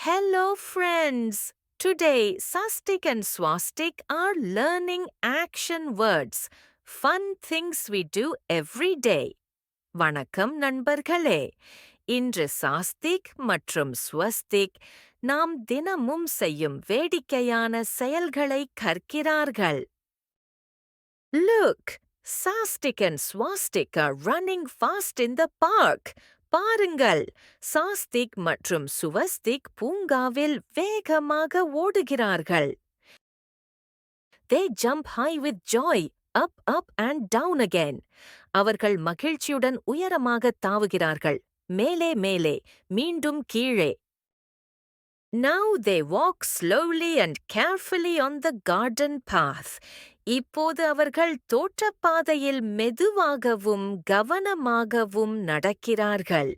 Hello, friends! Today, Sastik and Swastik are learning action words, fun things we do every day. வணக்கம் நண்பர்களே இன்று சாஸ்திக் மற்றும் ஸ்வஸ்திக் நாம் தினமும் செய்யும் வேடிக்கையான செயல்களை கற்கிறார்கள் Look! Sastik and Swastik are running fast in the park. பாருங்கள் சாஸ்திக் மற்றும் சுவஸ்திக் பூங்காவில் வேகமாக ஓடுகிறார்கள் they jump high with joy up up and down again அவர்கள் மகிழ்ச்சியுடன் உயரமாக தாவுகிறார்கள் மேலே மேலே மீண்டும் கீழே now they walk slowly and carefully on the garden path இப்போது அவர்கள் தோற்றப்பாதையில் மெதுவாகவும் கவனமாகவும் நடக்கிறார்கள்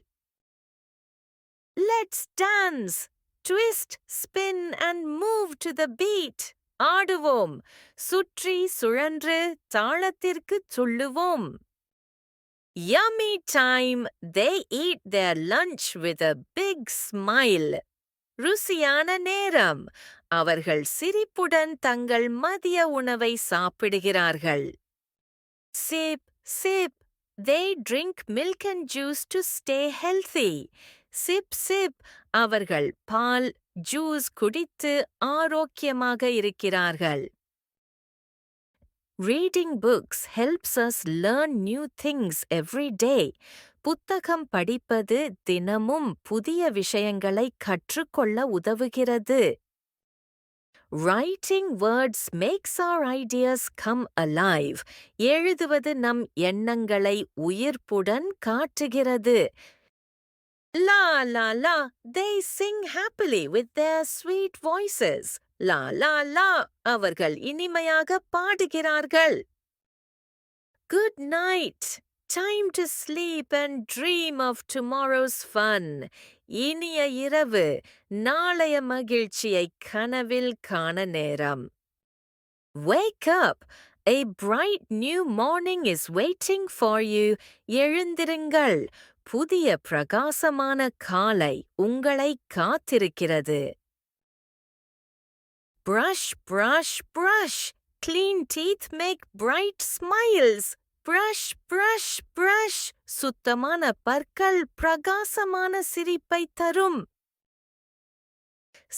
let's dance twist spin and move the beat ஆடுவோம் சுற்றி சுழன்று தாளத்திற்கு சொல்லுவோம் Yummy time! They eat their lunch with a big smile. ருசியான நேரம். அவர்கள் சிரிப்புடன் தங்கள் மதிய உணவை சாப்பிடுகிறார்கள். Sip sip they drink milk and juice to stay healthy sip sip அவர்கள் பால் ஜூஸ் குடித்து ஆரோக்கியமாக இருக்கிறார்கள். Reading books helps us learn new things every day புத்தகம் படிப்பது தினமும் புதிய விஷயங்களை கற்றுக்கொள்ள உதவுகிறது. Writing words makes our ideas come alive எழுதுவது நம் எண்ணங்களை உயிர்ப்புடன் காட்டுகிறது. La la la they sing happily with their sweet voices la la la அவர்கள் இனிமையாக பாடுகிறார்கள் good night time to sleep and dream of tomorrow's fun இனிய இரவு நாளைய மகிழ்ச்சியை கனவில் காண நேரம் Wake up! A bright new morning is waiting for you. எழுந்திருங்கள் புதிய பிரகாசமான காலை உங்களை காத்திருக்கிறது brush brush brush clean teeth make bright smiles brush brush brush சுத்தமான பற்கள் பிரகாசமான சிரிப்பை தரும்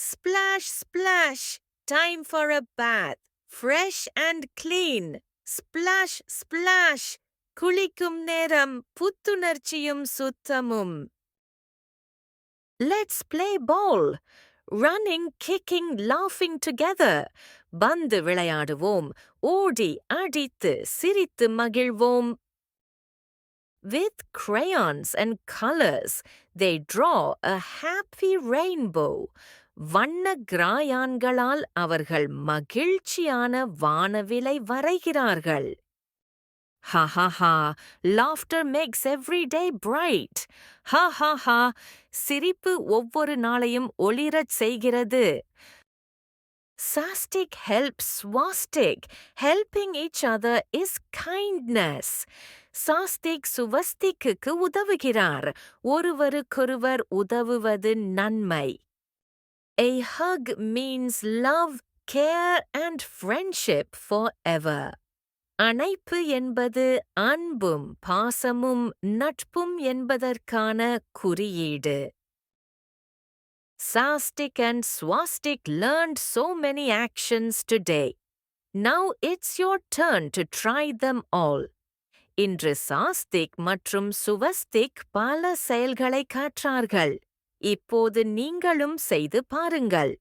splash splash time for a bath fresh and clean splash splash குளிக்கும் நேரம் புத்துணர்ச்சியும் சுத்தமும் let's play ball running kicking லாஃபிங் together பந்து விளையாடுவோம் ஓடி அடித்து சிரித்து மகிழ்வோம் with crayons and colours they draw a happy rainbow. வண்ண கிராயான்களால் அவர்கள் மகிழ்ச்சியான வானவிலை வரைகிறார்கள் Ha ha ha, laughter makes every day bright. Ha ha ha, சிரிப்பு ஒவ்வொரு நாளையும் ஒளிரச் செய்கிறது. Sastic helps swastic. Helping each other is kindness. சாஸ்திக் சுவஸ்திக்கு உதவுகிறார் ஒருவருக்கொருவர் உதவுவது நன்மை A hug means love, care and friendship forever. அணைப்பு என்பது அன்பும் பாசமும் நட்பும் என்பதற்கான குறியீடு Sastik and Swastik learned so many actions today. Now it's your turn to try them all. இன்று சாஸ்திக் மற்றும் சுவஸ்திக் பல செயல்களை கற்றார்கள் இப்போது நீங்களும் செய்து பாருங்கள்